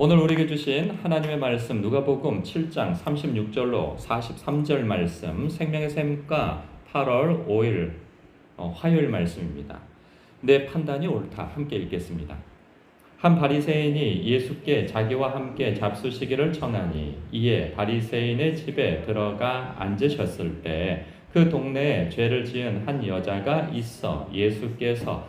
오늘 우리에게 주신 하나님의 말씀 누가복음 7장 36절로 43절 말씀 생명의 샘과 8월 5일 어, 화요일 말씀입니다. 내 판단이 옳다 함께 읽겠습니다. 한 바리새인이 예수께 자기와 함께 잡수시기를 청하니 이에 바리새인의 집에 들어가 앉으셨을 때 그 동네에 죄를 지은 한 여자가 있어 예수께서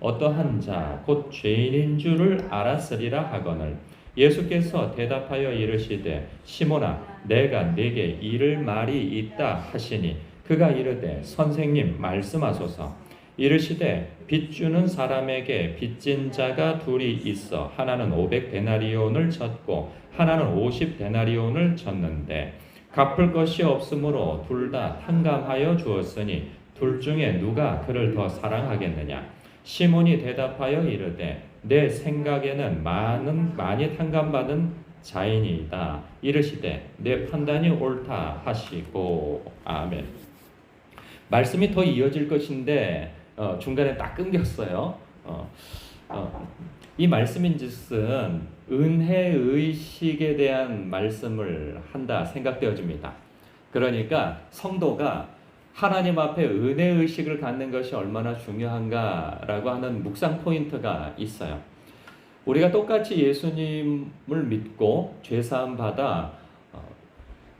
어떠한 자 곧 죄인인 줄을 알았으리라 하거늘. 예수께서 대답하여 이르시되 시몬아 내가 네게 이를 말이 있다 하시니 그가 이르되 선생님 말씀하소서. 이르시되 빚 주는 사람에게 빚진 자가 둘이 있어 하나는 500 데나리온을 졌고 하나는 50 데나리온을 졌는데 갚을 것이 없으므로 둘 다 탕감하여 주었으니 둘 중에 누가 그를 더 사랑하겠느냐 시몬이 대답하여 이르되 내 생각에는 많은 많이 탕감받은 자인이다 이르시되 내 판단이 옳다 하시고 아멘 말씀이 더 이어질 것인데 어, 중간에 딱 끊겼어요. 어, 어, 이 말씀인즉슨 은혜 의식에 대한 말씀을 한다 생각되어집니다. 그러니까 성도가 하나님 앞에 은혜 의식을 갖는 것이 얼마나 중요한가라고 하는 묵상 포인트가 있어요. 우리가 똑같이 예수님을 믿고 죄 사함 받아 어,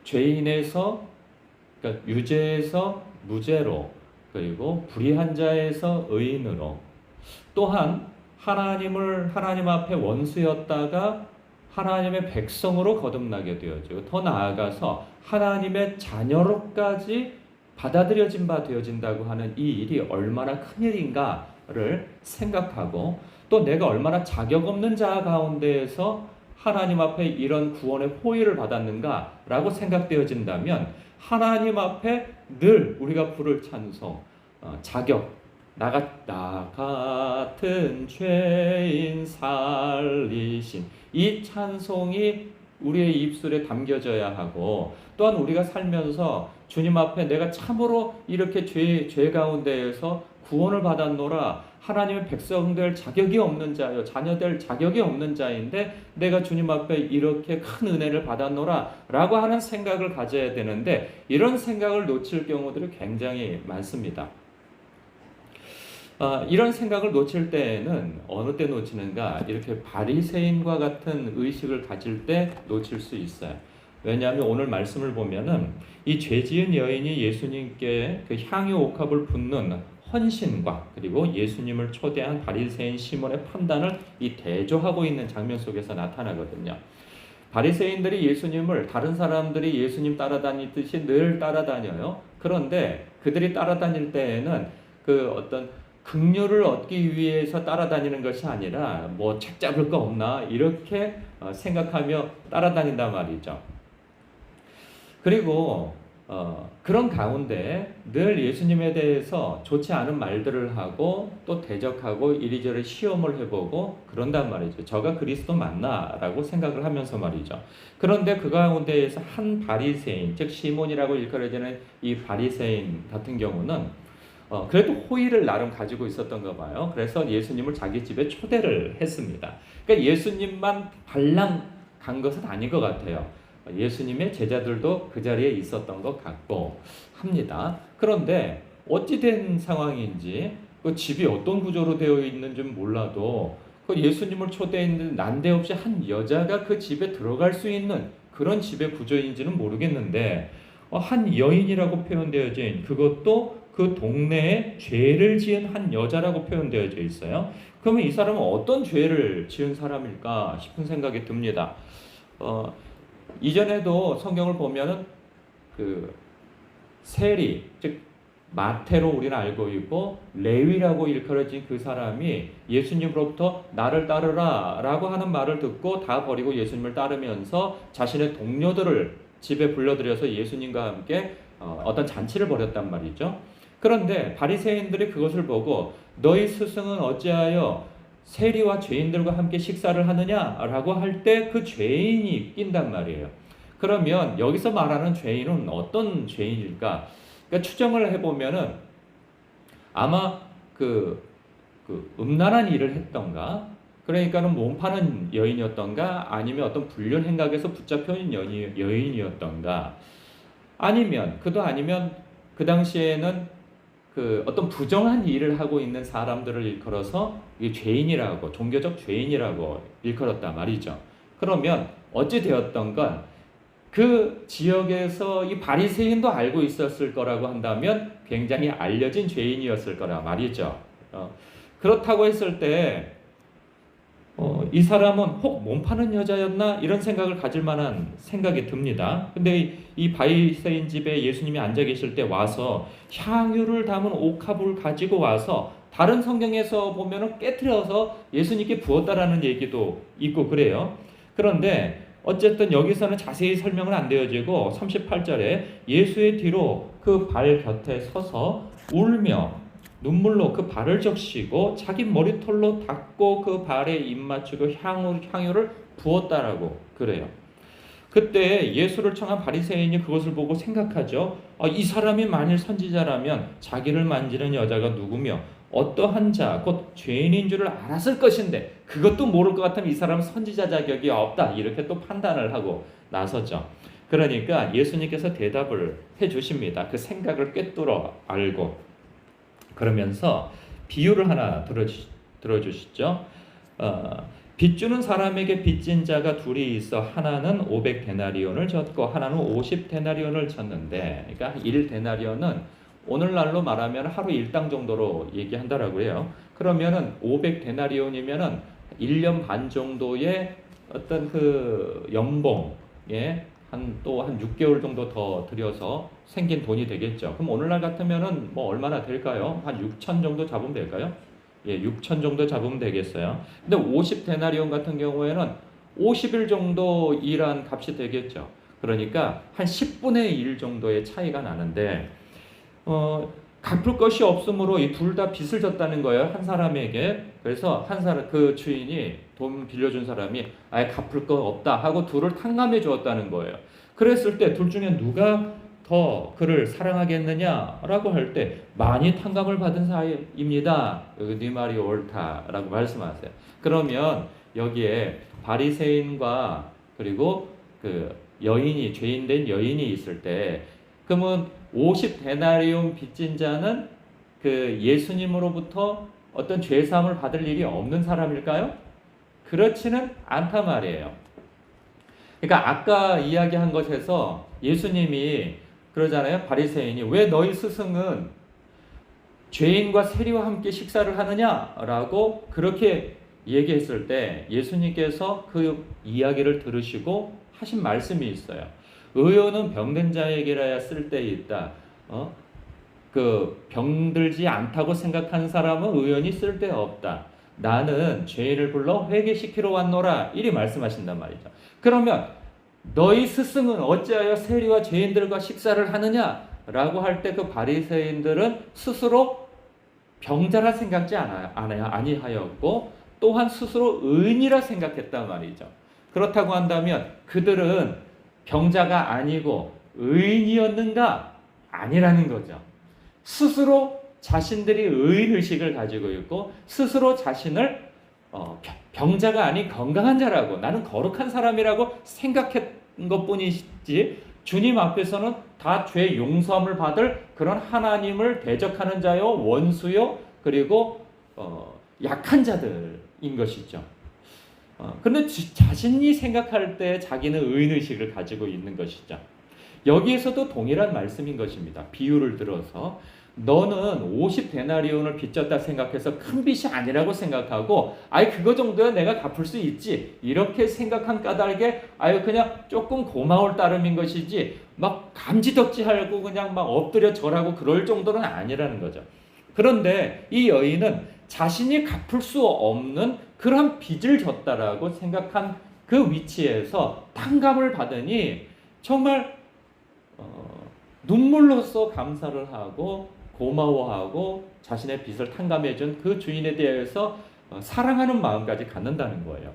죄인에서 그러니까 유죄에서 무죄로 그리고 불의한 자에서 의인으로 또한 하나님을 하나님 앞에 원수였다가 하나님의 백성으로 거듭나게 되어지고 더 나아가서 하나님의 자녀로까지 받아들여진 바 되어진다고 하는 이 일이 얼마나 큰 일인가를 생각하고 또 내가 얼마나 자격 없는 자 가운데에서 하나님 앞에 이런 구원의 호의를 받았는가라고 생각되어진다면 하나님 앞에 늘 우리가 부를 찬송, 어, 자격, 나, 같, 나 같은 죄인 살리신 이 찬송이 우리의 입술에 담겨져야 하고 또한 우리가 살면서 주님 앞에 내가 참으로 이렇게 죄, 죄 가운데에서 구원을 받았노라 하나님의 백성 될 자격이 없는 자요 자녀 될 자격이 없는 자인데 내가 주님 앞에 이렇게 큰 은혜를 받았노라 라고 하는 생각을 가져야 되는데 이런 생각을 놓칠 경우들이 굉장히 많습니다. 아, 이런 생각을 놓칠 때에는 어느 때 놓치는가 이렇게 바리새인과 같은 의식을 가질 때 놓칠 수 있어요. 왜냐하면 오늘 말씀을 보면은 이 죄지은 여인이 예수님께 그 향유 옥합을 붓는 헌신과 그리고 예수님을 초대한 바리새인 시몬의 판단을 이 대조하고 있는 장면 속에서 나타나거든요. 바리새인들이 예수님을 다른 사람들이 예수님 따라다니듯이 늘 따라다녀요. 그런데 그들이 따라다닐 때에는 그 어떤 긍휼을 얻기 위해서 따라다니는 것이 아니라 뭐 책 잡을 거 없나 이렇게 어, 생각하며 따라다닌단 말이죠. 그리고 어, 그런 가운데 늘 예수님에 대해서 좋지 않은 말들을 하고 또 대적하고 이리저리 시험을 해보고 그런단 말이죠. 저가 그리스도 맞나라고 생각을 하면서 말이죠. 그런데 그 가운데에서 한 바리새인, 즉 시몬이라고 일컬어지는 이 바리새인 같은 경우는 어, 그래도 호의를 나름 가지고 있었던가 봐요. 그래서 예수님을 자기 집에 초대를 했습니다. 그러니까 예수님만 발랑 간 것은 아닌 것 같아요. 예수님의 제자들도 그 자리에 있었던 것 같고 합니다. 그런데 어찌된 상황인지 그 집이 어떤 구조로 되어 있는지 몰라도 그 예수님을 초대했는데 난데없이 한 여자가 그 집에 들어갈 수 있는 그런 집의 구조인지는 모르겠는데 어, 한 여인이라고 표현되어진 그것도 그 동네에 죄를 지은 한 여자라고 표현되어져 있어요. 그러면 이 사람은 어떤 죄를 지은 사람일까 싶은 생각이 듭니다. 어, 이전에도 성경을 보면은 그 세리 즉 마태로 우리는 알고 있고 레위라고 일컬어진 그 사람이 예수님으로부터 나를 따르라라고 하는 말을 듣고 다 버리고 예수님을 따르면서 자신의 동료들을 집에 불러들여서 예수님과 함께 어, 어떤 잔치를 벌였단 말이죠. 그런데 바리새인들이 그것을 보고 너희 스승은 어찌하여 세리와 죄인들과 함께 식사를 하느냐라고 할 때 그 죄인이 낀단 말이에요. 그러면 여기서 말하는 죄인은 어떤 죄인일까? 그러니까 추정을 해보면은 아마 그, 그 음란한 일을 했던가, 그러니까는 몸 파는 여인이었던가, 아니면 어떤 불륜 행각에서 붙잡혀 있는 여인, 여인이었던가, 아니면 그도 아니면 그 당시에는 그 어떤 부정한 일을 하고 있는 사람들을 일컬어서 죄인이라고 종교적 죄인이라고 일컬었다 말이죠. 그러면 어찌 되었던가 그 지역에서 이 바리새인도 알고 있었을 거라고 한다면 굉장히 알려진 죄인이었을 거라 말이죠. 어, 그렇다고 했을 때, 어, 이 사람은 혹 몸 파는 여자였나 이런 생각을 가질 만한 생각이 듭니다. 근데 이, 이 바리새인 집에 예수님이 앉아 계실 때 와서 향유를 담은 옥합을 가지고 와서 다른 성경에서 보면은 깨뜨려서 예수님께 부었다라는 얘기도 있고 그래요. 그런데 어쨌든 여기서는 자세히 설명은 안 되어지고 38절에 예수의 뒤로 그 발 곁에 서서 울며 눈물로 그 발을 적시고 자기 머리털로 닦고 그 발에 입 맞추고 향유, 향유를 부었다라고 그래요. 그때 예수를 청한 바리새인이 그것을 보고 생각하죠. 아, 이 사람이 만일 선지자라면 자기를 만지는 여자가 누구며 어떠한 자, 곧 죄인인 줄을 알았을 것인데 그것도 모를 것 같으면 이 사람은 선지자 자격이 없다. 이렇게 또 판단을 하고 나서죠. 그러니까 예수님께서 대답을 해 주십니다. 그 생각을 꿰뚫어 알고 그러면서 비유를 하나 들어주, 들어주시죠. 어, 빚주는 사람에게 빚진 자가 둘이 있어 하나는 500데나리온을 졌고 하나는 50데나리온을 졌는데 그러니까 1데나리온은 오늘날로 말하면 하루 일당 정도로 얘기한다라고 해요. 그러면은 500데나리온이면은 1년 반 정도의 어떤 그 연봉에 한또한 6개월 정도 더 들여서 생긴 돈이 되겠죠. 그럼 오늘날 같으면은 뭐 얼마나 될까요? 한 6천 정도 잡으면 될까요? 예, 6천 정도 잡으면 되겠어요. 근데 50 데나리온 같은 경우에는 50일 정도 일한 값이 되겠죠. 그러니까 한 10분의 1 정도의 차이가 나는데 어, 갚을 것이 없으므로 이 둘 다 빚을 졌다는 거예요. 한 사람에게. 그래서 한 사람 그 주인이 돈 빌려준 사람이 아예 갚을 거 없다 하고 둘을 탕감해 주었다는 거예요. 그랬을 때 둘 중에 누가 더 그를 사랑하겠느냐라고 할 때 많이 탕감을 받은 사이입니다. 네 말이 옳다라고 말씀하세요. 그러면 여기에 바리새인과 그리고 그 여인이 죄인 된 여인이 있을 때 그러면 50 데나리온 빚진 자는 그 예수님으로부터 어떤 죄 사함을 받을 일이 없는 사람일까요? 그렇지는 않단 말이에요. 그러니까 아까 이야기한 것에서 예수님이 그러잖아요. 바리새인이 왜 너희 스승은 죄인과 세리와 함께 식사를 하느냐라고 그렇게 얘기했을 때 예수님께서 그 이야기를 들으시고 하신 말씀이 있어요. 의원은 병든 자에게라야 쓸데 있다. 어? 그 병들지 않다고 생각한 사람은 의원이 쓸데 없다. 나는 죄인을 불러 회개시키러 왔노라. 이리 말씀하신단 말이죠. 그러면 너희 스승은 어찌하여 세리와 죄인들과 식사를 하느냐? 라고 할 때 그 바리새인들은 스스로 병자라 생각지 않아요. 아니하였고 또한 스스로 의인이라 생각했단 말이죠. 그렇다고 한다면 그들은 병자가 아니고 의인이었는가? 아니라는 거죠. 스스로 자신들이 의인 의식을 가지고 있고 스스로 자신을 어, 병자가 아닌 건강한 자라고 나는 거룩한 사람이라고 생각했던 것뿐이지 주님 앞에서는 다 죄 용서함을 받을 그런 하나님을 대적하는 자요 원수요 그리고 어, 약한 자들인 것이죠. 어, 근데 자신이 생각할 때 자기는 의인의식을 가지고 있는 것이죠. 여기에서도 동일한 말씀인 것입니다. 비유를 들어서 너는 50데나리온을 빚졌다 생각해서 큰 빚이 아니라고 생각하고 아이 그거 정도야 내가 갚을 수 있지 이렇게 생각한 까닭에 아유 그냥 조금 고마울 따름인 것이지 막 감지덕지하고 그냥 막 엎드려 절하고 그럴 정도는 아니라는 거죠. 그런데 이 여인은 자신이 갚을 수 없는 그런 빚을 졌다라고 생각한 그 위치에서 탕감을 받으니 정말 어, 눈물로써 감사를 하고 고마워하고 자신의 빚을 탕감해준 그 주인에 대해서 어, 사랑하는 마음까지 갖는다는 거예요.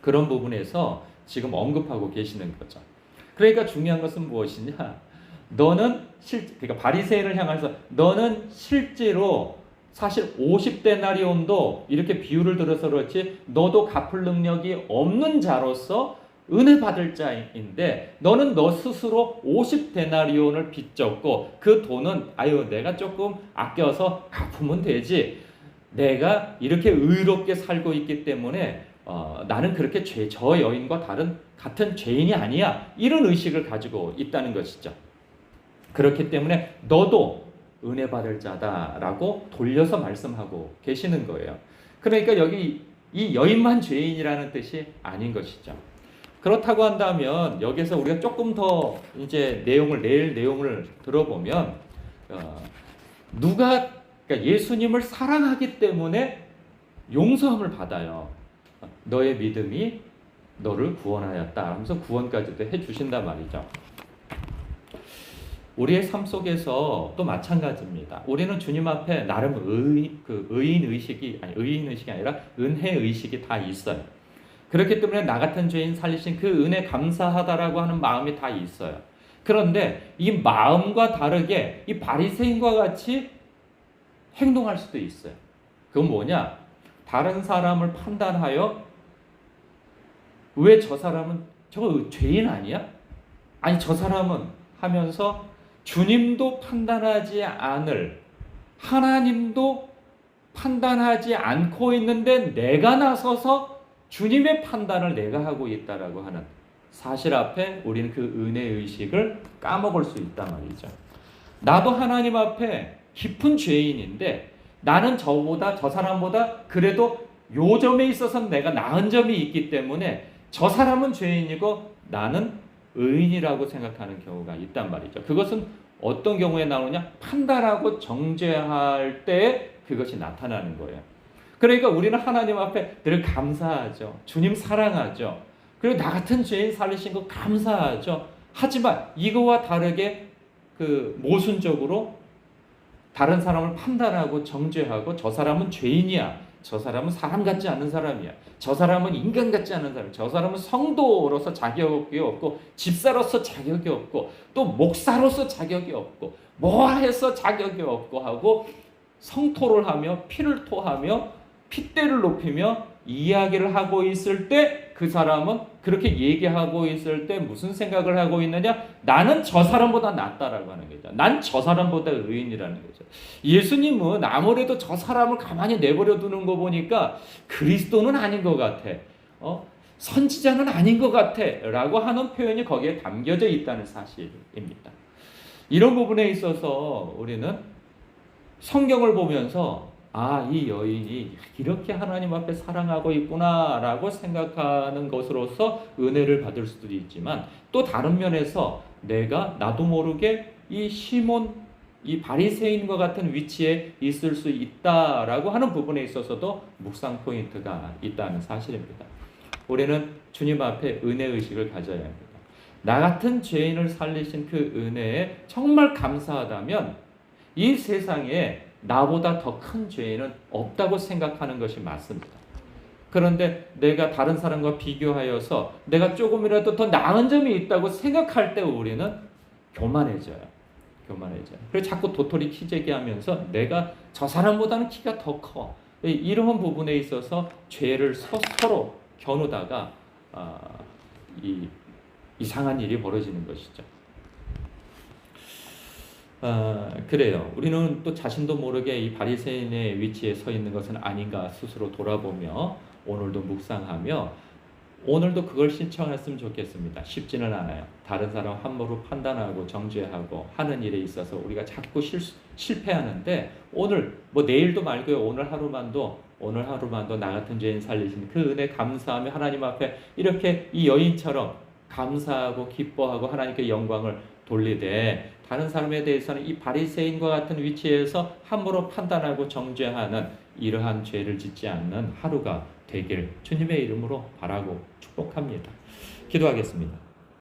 그런 부분에서 지금 언급하고 계시는 거죠. 그러니까 중요한 것은 무엇이냐? 너는 실 그러니까 바리새인을 향해서 너는 실제로 사실 50데나리온도 이렇게 비유를 들어서 그렇지 너도 갚을 능력이 없는 자로서 은혜 받을 자인데 너는 너 스스로 50데나리온을 빚졌고 그 돈은 아유 내가 조금 아껴서 갚으면 되지 내가 이렇게 의롭게 살고 있기 때문에 어, 나는 그렇게 죄, 저 여인과 다른 같은 죄인이 아니야 이런 의식을 가지고 있다는 것이죠. 그렇기 때문에 너도 은혜 받을 자다라고 돌려서 말씀하고 계시는 거예요. 그러니까 여기 이 여인만 죄인이라는 뜻이 아닌 것이죠. 그렇다고 한다면 여기서 우리가 조금 더 이제 내용을 내일 내용을 들어보면 어, 누가 그러니까 예수님을 사랑하기 때문에 용서함을 받아요. 너의 믿음이 너를 구원하였다. 하면서 구원까지도 해 주신단 말이죠. 우리의 삶 속에서 또 마찬가지입니다. 우리는 주님 앞에 나름 의, 그 의인 의식이 아니 의인 의식이 아니라 은혜 의식이 다 있어요. 그렇기 때문에 나 같은 죄인 살리신 그 은혜 감사하다라고 하는 마음이 다 있어요. 그런데 이 마음과 다르게 이 바리새인과 같이 행동할 수도 있어요. 그건 뭐냐? 다른 사람을 판단하여 왜 저 사람은 저거 죄인 아니야? 아니 저 사람은 하면서 주님도 판단하지 않을 하나님도 판단하지 않고 있는데 내가 나서서 주님의 판단을 내가 하고 있다라고 하는 사실 앞에 우리는 그 은혜 의식을 까먹을 수 있단 말이죠. 나도 하나님 앞에 깊은 죄인인데 나는 저보다 저 사람보다 그래도 요 점에 있어서 내가 나은 점이 있기 때문에 저 사람은 죄인이고 나는 의인이라고 생각하는 경우가 있단 말이죠. 그것은 어떤 경우에 나오냐? 판단하고 정죄할 때 그것이 나타나는 거예요. 그러니까 우리는 하나님 앞에 늘 감사하죠. 주님 사랑하죠. 그리고 나 같은 죄인 살리신 거 감사하죠. 하지만 이거와 다르게 그 모순적으로 다른 사람을 판단하고 정죄하고 저 사람은 죄인이야. 저 사람은 사람 같지 않은 사람이야. 저 사람은 인간 같지 않은 사람. 저 사람은 성도로서 자격이 없고 집사로서 자격이 없고 또 목사로서 자격이 없고 뭐 해서 자격이 없고 하고 성토를 하며 피를 토하며 핏대를 높이며 이야기를 하고 있을 때 그 사람은 그렇게 얘기하고 있을 때 무슨 생각을 하고 있느냐? 나는 저 사람보다 낫다라고 하는 거죠. 난 저 사람보다 의인이라는 거죠. 예수님은 아무래도 저 사람을 가만히 내버려 두는 거 보니까 그리스도는 아닌 것 같아. 어? 선지자는 아닌 것 같아. 라고 하는 표현이 거기에 담겨져 있다는 사실입니다. 이런 부분에 있어서 우리는 성경을 보면서 아, 이 여인이 이렇게 하나님 앞에 사랑하고 있구나라고 생각하는 것으로서 은혜를 받을 수도 있지만 또 다른 면에서 내가 나도 모르게 이 시몬 이 바리새인과 같은 위치에 있을 수 있다라고 하는 부분에 있어서도 묵상 포인트가 있다는 사실입니다. 우리는 주님 앞에 은혜 의식을 가져야 합니다. 나 같은 죄인을 살리신 그 은혜에 정말 감사하다면 이 세상에 나보다 더 큰 죄인은 없다고 생각하는 것이 맞습니다. 그런데 내가 다른 사람과 비교하여서 내가 조금이라도 더 나은 점이 있다고 생각할 때 우리는 교만해져요. 교만해져요. 그래서 자꾸 도토리 키재기 하면서 내가 저 사람보다는 키가 더 커. 이런 부분에 있어서 죄를 서로 겨누다가 아, 이 이상한 일이 벌어지는 것이죠. 아, 그래요. 우리는 또 자신도 모르게 이 바리새인의 위치에 서 있는 것은 아닌가 스스로 돌아보며 오늘도 묵상하며 오늘도 그걸 신청했으면 좋겠습니다. 쉽지는 않아요. 다른 사람 함부로 판단하고 정죄하고 하는 일에 있어서 우리가 자꾸 실, 실패하는데 오늘 뭐 내일도 말고요. 오늘 하루만도 오늘 하루만도 나 같은 죄인 살리신 그 은혜 감사하며 하나님 앞에 이렇게 이 여인처럼 감사하고 기뻐하고 하나님께 영광을 돌리되 다른 사람에 대해서는 이 바리새인과 같은 위치에서 함부로 판단하고 정죄하는 이러한 죄를 짓지 않는 하루가 되길 주님의 이름으로 바라고 축복합니다. 기도하겠습니다.